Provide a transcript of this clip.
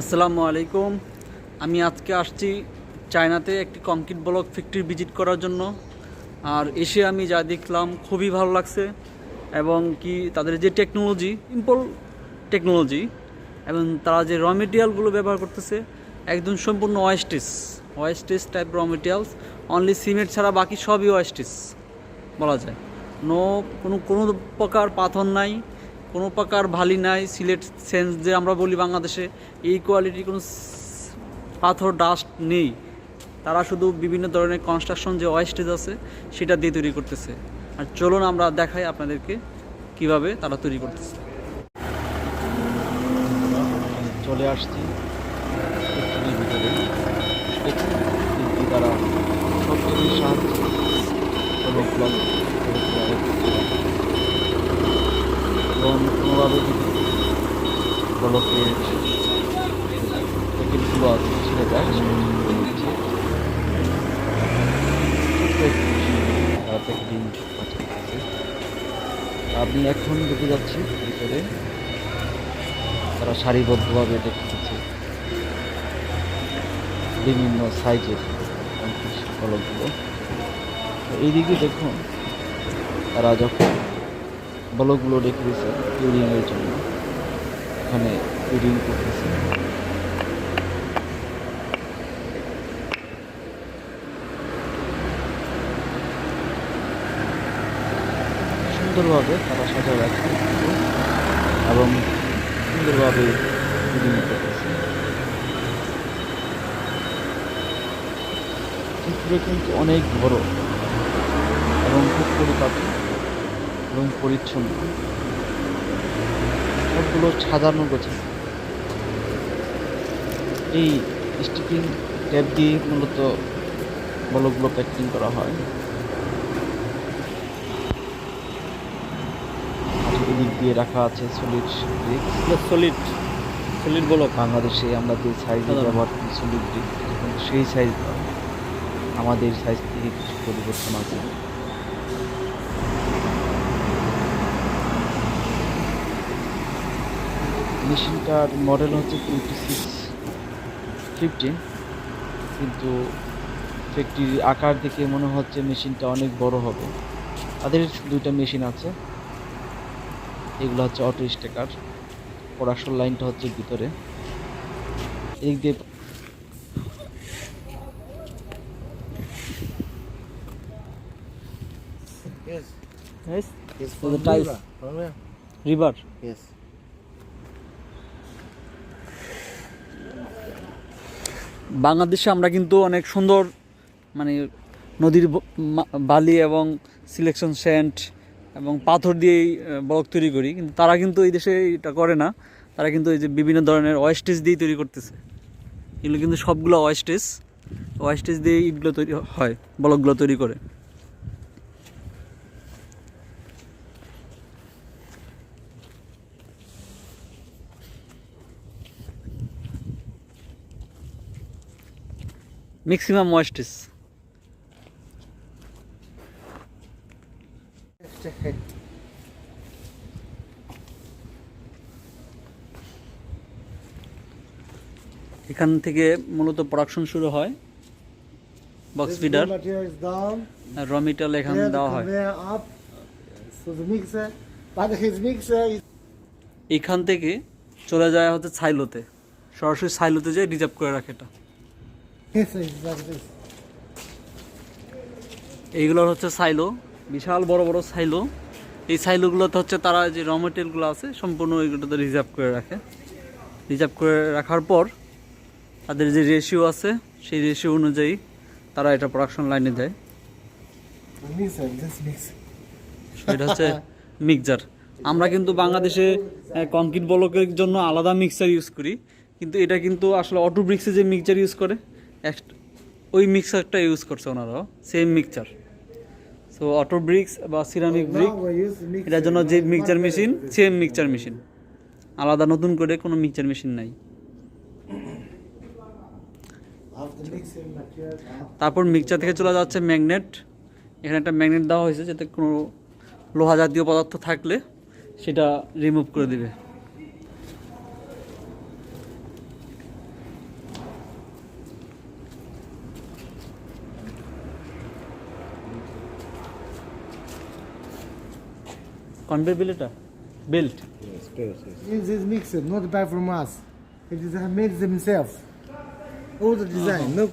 আসসালামু আলাইকুম। আমি আজকে আসছি চায়নাতে একটি কংক্রিট ব্লক ফ্যাক্টরি ভিজিট করার জন্য। আর এসে আমি যা দেখলাম খুবই ভালো লাগছে এবং কি তাদের যে টেকনোলজি ইম্পল টেকনোলজি এবং তারা যে র মেটেরিয়ালগুলো ব্যবহার করতেছে, একদম সম্পূর্ণ ওয়েস্টেজ ওয়েস্টেজ টাইপ র মেটেরিয়ালস অনলি সিমেন্ট ছাড়া বাকি সবই ওয়েস্টেজ বলা যায়। নো, কোনো কোনো প্রকার পাথর নাই। কোনো প্রকার ভালি নাই, সিলেট সেন্স যে আমরা বলি বাংলাদেশে, এই কোয়ালিটির কোনো পাথর, ডাস্ট নেই। তারা শুধু বিভিন্ন ধরনের কনস্ট্রাকশন যে ওয়েস্টেজ আছে, সেটা দিয়ে তৈরি করতেছে। আর চলুন আমরা দেখাই আপনাদেরকে কীভাবে তারা তৈরি করতেছে। চলে আসছি তারা কোনোভাবে যদি ছেড়ে নিচ্ছে আপনি এখন ঢুকে যাচ্ছি ভিতরে। তারা সারিবদ্ধভাবে দেখতেছে বিভিন্ন সাইজের বলকগুলো তো এইদিকে দেখুন, তারা যখন বলকগুলো রেখে দিয়েছে ইউরিংয়ের জন্য। এখানে ইউরিং করতেছে। সুন্দরভাবে তারা সাজায় রাখছে। এবং সুন্দরভাবে ইউরিং করতেছে। কিন্তু অনেক বড় এবং খুব পরিপাটি। এবং পরিচ্ছন্ন। সবগুলো সাজানো গোছানো। এই স্টিকিং ট্যাপ দিয়ে মূলত বলগুলো প্যাকিং করা হয়। এদিক দিয়ে রাখা আছে solid bricks solid solid block. বাংলাদেশে আমরা যে সাইজে। ব্যবহার করি সলিড ব্রিক সেই সাইজ আমাদের সাইজ থেকে কিছু পরিবর্তন আছে। মেশিনটার মডেল হচ্ছে টোয়েন্টি সিক্স ফিফটিন কিন্তু ফ্যাক্টরির আকার দেখে মনে হচ্ছে মেশিনটা অনেক বড় হবে তাদের দুইটা মেশিন আছে এগুলো হচ্ছে অটো স্টেকার প্রোডাকশন লাইনটা হচ্ছে ভিতরে এদিক দিয়ে Yes. Yes. Yes. The. বাংলাদেশে আমরা কিন্তু অনেক সুন্দর মানে নদীর বালি এবং সিলেকশন স্যান্ড এবং পাথর দিয়েই ব্লক তৈরি করি। কিন্তু তারা কিন্তু এই দেশে এটা করে না। তারা কিন্তু এই যে বিভিন্ন ধরনের ওয়েস্টেজ দিয়েই তৈরি করতেছে। এগুলো কিন্তু সবগুলো ওয়েস্টেজ ওয়েস্টেজ দিয়ে ইটগুলো তৈরি হয়, ব্লকগুলো তৈরি করে। ম্যাক্সিমাম ওয়েস্টেজ এখান থেকে মূলত প্রোডাকশন শুরু হয়। বক্স ফিডার র মেটেরিয়াল এখানে দেওয়া হয়। এখান থেকে চলে যায় হচ্ছে ছাইলোতে। সরাসরি ছাইলোতে যায় রিজার্ভ করে রাখে এটা। এইগুলোর হচ্ছে সাইলো, বিশাল বড় বড় সাইলো। এই সাইলোগুলোতে হচ্ছে তারা যে র মেটেরিয়ালগুলো আছে, সম্পূর্ণ ওইগুলোতে রিজার্ভ করে রাখে। রিজার্ভ করে রাখার পর তাদের যে রেশিও আছে, সেই রেশিও অনুযায়ী তারা এটা প্রোডাকশন লাইনে দেয়. সেটা হচ্ছে মিক্সার আমরা কিন্তু বাংলাদেশে কংক্রিট ব্লকের জন্য আলাদা মিক্সার ইউজ করি। কিন্তু এটা কিন্তু আসলে অটো ব্রিক্সে যে মিক্সার ইউজ করে ওই মিক্সারটা ইউজ করছে ওনারাও same mixer so auto bricks বা সিরামিক ব্রিক. এটার জন্য যে mixture machine same mixture machine আলাদা নতুন করে কোনো মিক্সচার মেশিন নাই. তারপর মিক্সচার থেকে চলে যাচ্ছে ম্যাগনেট এখানে একটা ম্যাগনেট দেওয়া হয়েছে যাতে কোনো লোহা জাতীয় পদার্থ থাকলে সেটা রিমুভ করে দিবে Conveyor belt? Belt. Yes, yes, yes. This mixed, not buy from us. It is made themselves. All the design. Uh -huh. No